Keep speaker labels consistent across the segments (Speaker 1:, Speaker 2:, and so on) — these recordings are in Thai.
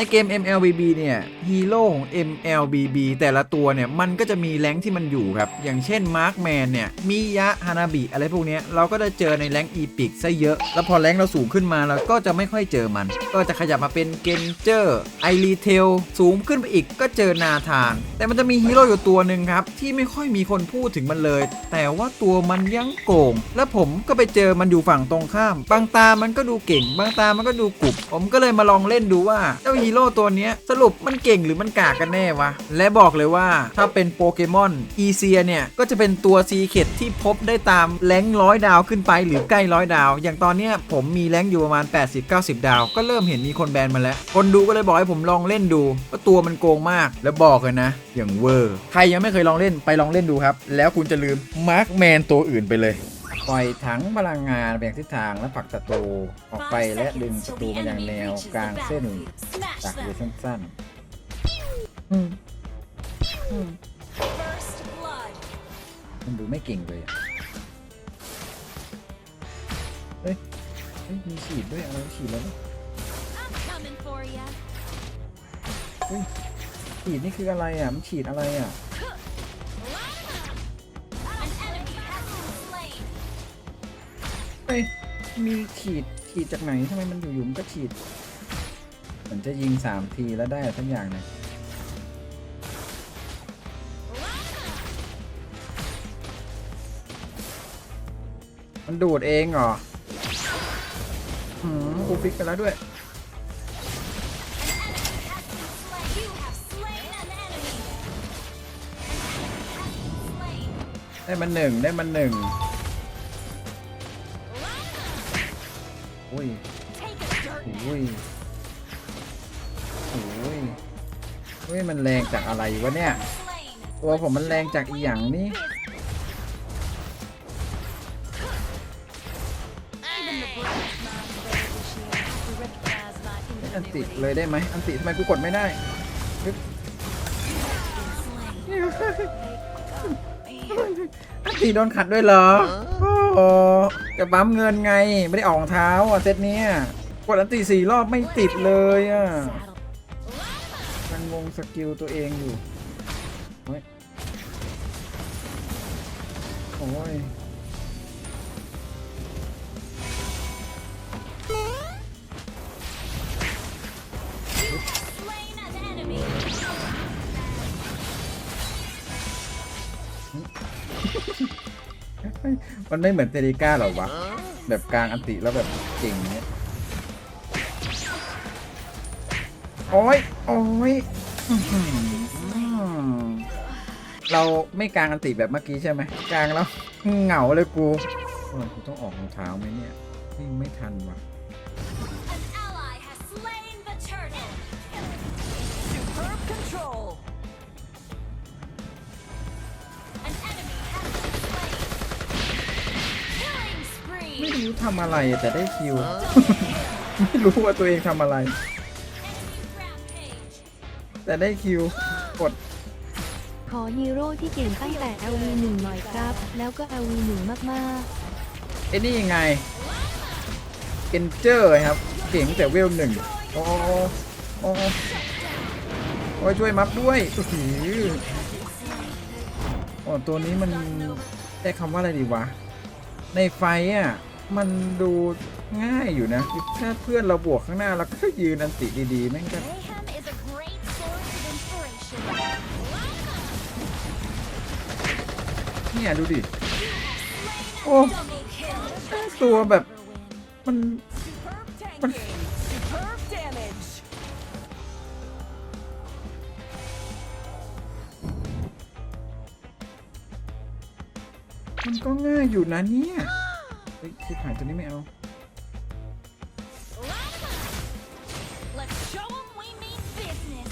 Speaker 1: ในเกม MLBB เนี่ยฮีโร่ของ MLBB แต่ละตัวเนี่ยมันก็จะมีแรงที่มันอยู่ครับ อย่างเช่นมาร์คแมนเนี่ยมิยะฮานาบิอะไรพวกนี้เราก็จะเจอในแรงอีพิกซะเยอะ แล้วพอแรงเราสูงขึ้นมาเราก็จะไม่ค่อยเจอมัน ก็จะขยับมาเป็นเกนเจอร์ไอรีเทลสูงขึ้นไปอีกก็เจอนาธาน แต่มันจะมีฮีโร่อยู่ตัวหนึ่งครับ ที่ไม่ค่อยมีคนพูดถึงมันเลย แต่ว่าตัวมันยังโกง และผมก็ไปเจอมันอยู่ฝั่งตรงข้าม บางตามันก็ดูเก่ง บางตามันก็ดูกุบผมก็เลยมาลองเล่นดูว่าเจ้าฮีโร่ตัวนี้สรุปมันเก่งหรือมันกากกันแน่วะ และบอกเลยว่าถ้าเป็นโปเกมอนอีเซียเนี่ย ก็จะเป็นตัวซีเคดที่พบได้ตามแรงร้อยดาวขึ้นไปหรือใกล้ร้อยดาว อย่างตอนเนี้ยผมมีแรงอยู่ประมาณ 80-90 ดาว ก็เริ่มเห็นมีคนแบนมาแล้ว คนดูก็เลยบอกให้ผมลองเล่นดูว่าตัวมันโกงมากแล้วบอกเลยนะ อย่างเวอร์ ใครยังไม่เคยลองเล่นไปลองเล่นดูครับ แล้วคุณจะลืมมาร์คแมนตัวอื่นไปเลย ปล่อยถังพลังงานไปยังทิศทางและผลักศัตรูออกไปและดึงศัตรูมายังแนวกลางเส้นจากรูสั้นๆ อืมอืม
Speaker 2: First blood.
Speaker 1: มันดูไม่เก่งเลยอะเฮ้ย เฮ้ย มีฉีดด้วยอะไรฉีดแล้วเนี่ย
Speaker 2: I'm coming for ya.
Speaker 1: ฉีดนี่คืออะไรอะ มันฉีดอะไรอะ เฮ้ยมีฉีดฉีดจากไหนทำไมมันอยู่ๆมันก็ฉีดเหมือนจะยิงสามทีแล้วได้อะไรสักอย่างเนี่ยมันดูดเองเหรอหืมกูฟิกไปแล้วด้วยได้มันหนึ่งได้มันหนึ่ง โอ้ย
Speaker 2: Take a dirt.
Speaker 1: อุ้ยโอ้ยอุ้ยมันแรงจากอะไรวะเนี่ย ตัวผมมันแรงจากอีหยังนี่อันติเลยได้ไหมอันติทำไมกูกดไม่ได้อันติโดนขัดด้วยเหรอ โอ้ จะบั๊มเงินไง ไม่ได้ออกรองเท้าอะเซตเนี้ยกดอันตีสี่รอบไม่ติดเลยอะยังงงสกิลตัวเองอยู่โอ้ย มันไม่เหมือนเซริก้าหรอวะ แบบกลางอันติแล้วแบบเก่งเนี้ยโอ้ยโอ้ยเราไม่กลางอันติแบบเมื่อกี้ใช่ไหมกลางแล้วเหงาเลยกูเออกูต้องออกรองเท้าไหมเนี่ยวิ่งไม่ทันว่ะ รู้ทำอะไรแต่ได้คิว ไม่รู้ว่าตัวเองทำอะไร
Speaker 2: Enemy rampage.
Speaker 1: แต่ได้คิว กด
Speaker 3: ขอฮีโร่ที่เก่งตั้งแต่ LV1 หน่อยครับ แล้วก็ LV1 มาก
Speaker 1: ไอ้นี่ยังไงเกนเจอร์ครับ เก่งแต่เวลหนึ่งโอ้โอ้โอ้ยช่วยมัฟด้วยโอ้โหโอ้ตัวนี้มันใช้คำว่าอะไรดีวะ ในไฟอะ มันดูง่ายอยู่นะคือถ้าเพื่อนเราบวกข้างหน้าเราก็ยืนอันติดีๆแม่งก็
Speaker 2: Mayhem is a great source of inspiration.
Speaker 1: เนี่ยดูดิ โอ้
Speaker 2: Double kill.
Speaker 1: ตัวแบบมัน
Speaker 2: Superb tanking.
Speaker 1: What?
Speaker 2: Superb damage.
Speaker 1: มันก็ง่ายอยู่นะเนี่ย เฮ้ยชิบหายตัวนี้ไม่เอา
Speaker 2: Let's show 'em we mean business.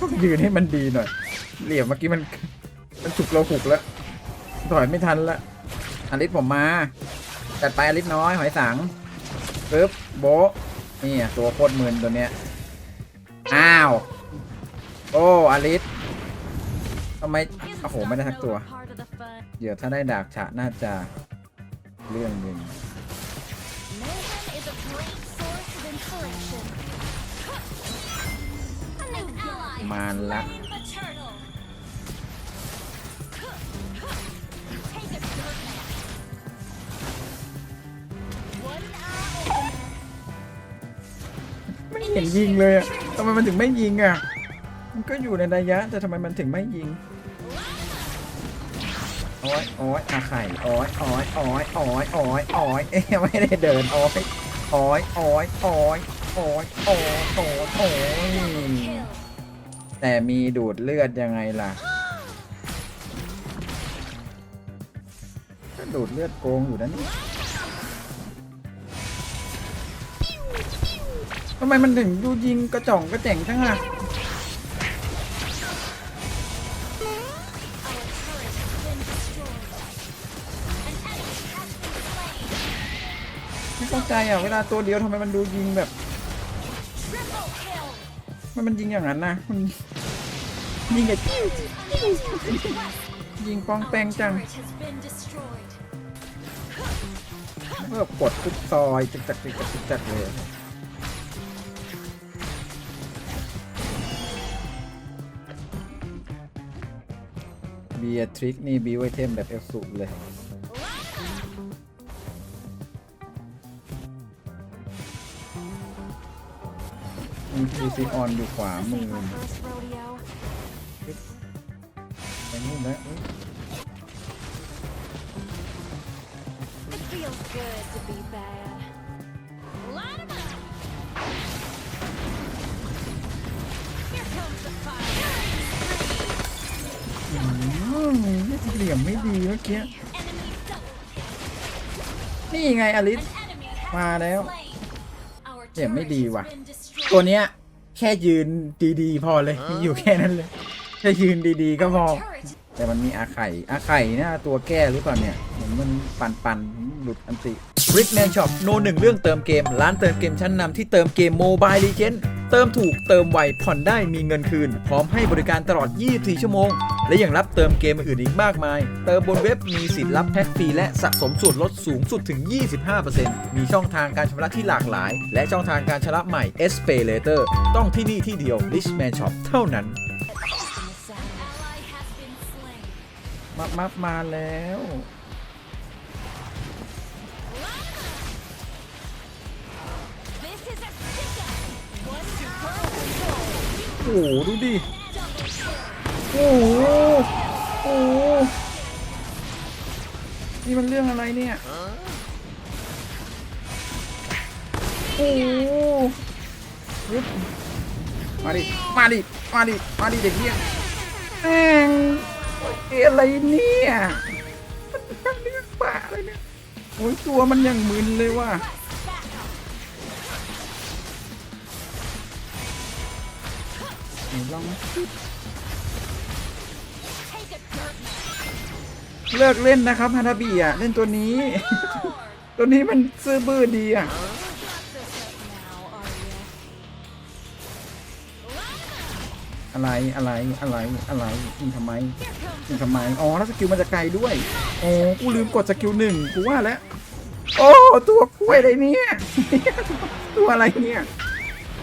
Speaker 1: ต้องยืนให้มันดีหน่อย เหลี่ยมเมื่อกี้มัน มันฉุกเราหุกแล้ว ถอยไม่ทันละอลิสผมมา จัดไปอลิสน้อย หอยสัง ปึ๊บโบะนี่อะตัวโคตรมึนตัวเนี้ย อ้าว โอ้อลิสทำไม โอ้โห ไม่ได้ทักตัว เดี๋ยวถ้าได้ดาบฉะน่าจะเรื่องหนึ่ง
Speaker 2: Mayhem is a great source of inspiration. An ally
Speaker 1: มานละ เห็นยิงเลยอะทำไมมันถึงไม่ยิงอะมันก็อยู่ในระยะแต่ทำไมมันถึงไม่ยิงโอ้ยโอ้ยอาไข่โอ้ยโอ้ยโอ้ยโอ้ยโอ้ยโอ้ยเอ๊ะไม่ได้เดินโอ้ยโอ้ยโอ้ยโอ้ยโอ้ยโอ้ยโอ้ยโอ้ยแต่มีดูดเลือดยังไงล่ะก็ดูดเลือดโกงอยู่นะนี่ ทำไมมันถึงดูยิงกระจ่องกระแจ่งจังอะไม่เข้าใจอะเวลาตัวเดียวทำไมมันดูยิงแบบ
Speaker 2: Triple kill.
Speaker 1: ทำไมมันยิงอย่างนั้นนะมันยิงกับยิงปองแปงจังเมื่อกดทุกซอยจักจักจักจักจักเลย เบียทริกนี่บิวไอเทมแบบเอลสุเลย มีพีซีออนอยู่ขวามือ
Speaker 2: This ain't my first rodeo.
Speaker 1: ไปนู่นแล้วอุ๊ อืมเหลี่ยมไม่ดีเมื่อกี้
Speaker 2: Enemy double
Speaker 1: นี่ไงอลิส
Speaker 2: An enemy has
Speaker 1: มาแล้ว
Speaker 2: slain. Our
Speaker 1: เหลี่ยมไม่
Speaker 2: turret
Speaker 1: ดี
Speaker 2: has
Speaker 1: ว่ะ
Speaker 2: been destroyed.
Speaker 1: ตัวเนี้ย แค่ยืนดีๆ พอเลย มีอยู่แค่นั้นเลย แค่ยืนดีๆ ก็พอ
Speaker 2: Turret
Speaker 1: แต่มันมีอาไข่อาไข่เนี่ยตัวแก้หรือเปล่าเนี่ยเหมือนมันปันปันๆหลุดอันติ Brickman Shop โนหนึ่งเรื่องเติมเกม ร้านเติมเกมชั้นนำที่เติมเกม Mobile Legends เติมถูกเติมไวผ่อนได้มีเงินคืน พร้อมให้บริการตลอด 24 ชั่วโมง และยังรับเติมเกมอื่นอีกมากมาย เติมบนเว็บมีสิทธิ์รับแพ็กฟรีและสะสมส่วนลดสูงสุดถึง 25%มีช่องทางการชำระที่หลากหลาย และช่องทางการชำระใหม่ S Pay Later ต้องที่นี่ที่เดียว Richman Shop เท่านั้น
Speaker 2: ally has been slain.
Speaker 1: มามามาแล้ว หดูดิ โอ้โหโอ้โหนี่มันเรื่องอะไรเนี่ย โอ้โหยึบมาดิ มาดิ มาดิ มาดิเด็กเนี่ยแม่งเอ้ยอะไรเนี่ยมันทั้งเรื่องป่าอะไรเนี่ย โอ้ยตัวมันยังมึนเลยว่ะ หนลองเลิกเล่นนะครับฮานาบิอะเล่นตัวนี้ ตัวนี้มันซื่อบื้อดีอะอะไรอะไรอะไรอะไรยิงทำไมยิงทำไมอ๋อแล้วสกิลมันจะไกลด้วยโอ้กูลืมกดสกิลหนึ่งกูว่าแล้วโอ้ตัวกล้วยอะไรเนี่ยตัวอะไรเนี่ย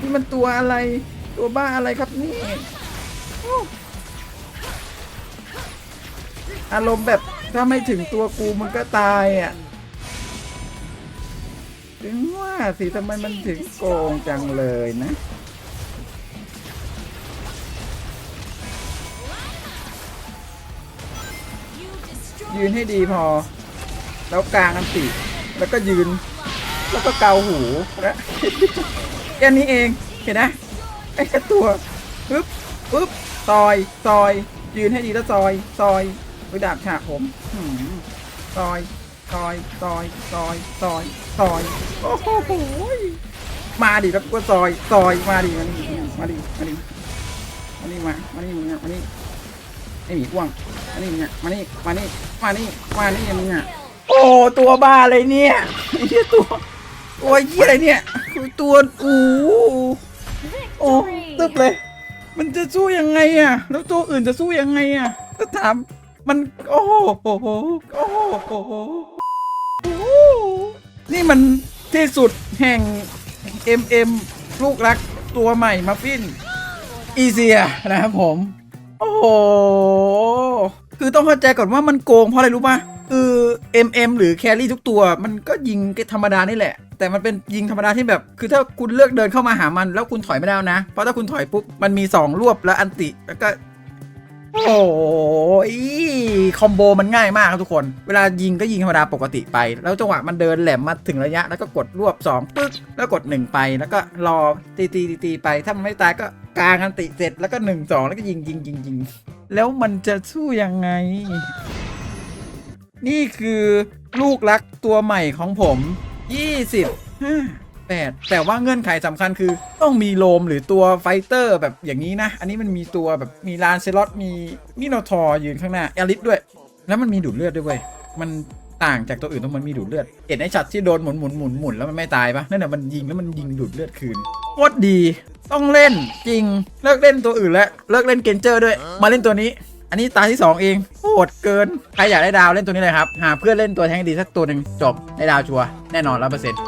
Speaker 1: นี่มันตัวอะไร ตัวบ้าอะไรครับนี่อารมณ์แบบถ้าไม่ถึงตัวกูมันก็ตายอะถึงว่าสิทำไมมันถึงโกงจังเลยนะยืนให้ดีพอ แล้วกลางอันติ แล้วก็ยืน แล้วก็เกาหูแล้วแค่นี้เอง เห็นนะ ไอ้ตัวปึ๊บปึ๊บซอยซอยยืนให้ดีแล้วซอยซอยไปดาบฉากผมซอยซอยซอยซอยซอยซอยโอ้โหมาดิแล้วก็ซอยซอยมาดิมาดิมาดิมาดิมานี่มามานี่มึงอะมานี่ไอหมีอ้วงมานี่มึงอะมานี่มานี่มานี่มานี่มึงอะโอ้ตัวบ้าอะไรเนี่ยไอ้เหี้ยตัวตัวเหี้ยอะไรเนี่ยตัวกู โอ้ตึ๊บเลย มันจะสู้ยังไงอะ แล้วตัวอื่นจะสู้ยังไงอะถ้าถามมันโอ้โหโอ้โหโอ้โหโอ้โหโอ้โหนี่มันที่สุดแห่ง MM ลูกรักตัวใหม่มาฟินอีเซียนะครับผม โอ้โห คือต้องเข้าใจก่อนว่ามันโกงเพราะอะไรรู้ป่ะ คือ MM หรือแครี่ทุกตัว มันก็ยิงธรรมดานี่แหละ แต่มันเป็นยิงธรรมดาที่แบบ คือถ้าคุณเลือกเดินเข้ามาหามัน แล้วคุณถอยไม่ได้นะ เพราะถ้าคุณถอยปุ๊บ มันมี 2 รวบแล้วอันติ แล้วก็ โอ้ยคอมโบมันง่ายมากครับทุกคน เวลายิงก็ยิงธรรมดาปกติไป แล้วจังหวะมันเดินแหลมมาถึงระยะ แล้วก็กดรวบ2ปึ๊กแล้วกด 1 ไป แล้วก็รอตีตีตีไป ถ้ามันไม่ตายก็กางอันติเสร็จ แล้วก็ 1 2 แล้วก็ยิงยิงยิงยิงแล้วมันจะสู้ยังไง นี่คือลูกรักตัวใหม่ของผม 20 8แต่ว่าเงื่อนไขสำคัญคือ ต้องมีโลมหรือตัวไฟเตอร์แบบอย่างนี้นะ อันนี้มันมีตัวแบบมีลานเซลอตมีมิโนทอร์ยืนข้างหน้าเอลิสด้วย แล้วมันมีดูดเลือดด้วยเว้ยมันต่างจากตัวอื่นตรงมันมีดูดเลือดเห็นไอ้ชัดที่โดนหมุนหมุนหมุนหมุนแล้วมันไม่ตายปะนั่นแหละมันยิงแล้วมันยิงดูดเลือดคืนโคตรดี ต้องเล่นจริงเลิกเล่นตัวอื่นแล้วเลิกเล่นเกนเจอร์ด้วย มาเล่นตัวนี้ อันนี้ตาที่ 2 เองโหดเกิน ใครอยากได้ดาวเล่นตัวนี้เลยครับ หาเพื่อนเล่นตัวแทงดีสักตัวหนึ่งจบได้ดาวชัวร์แน่นอนร้อยเปอร์เซ็นต์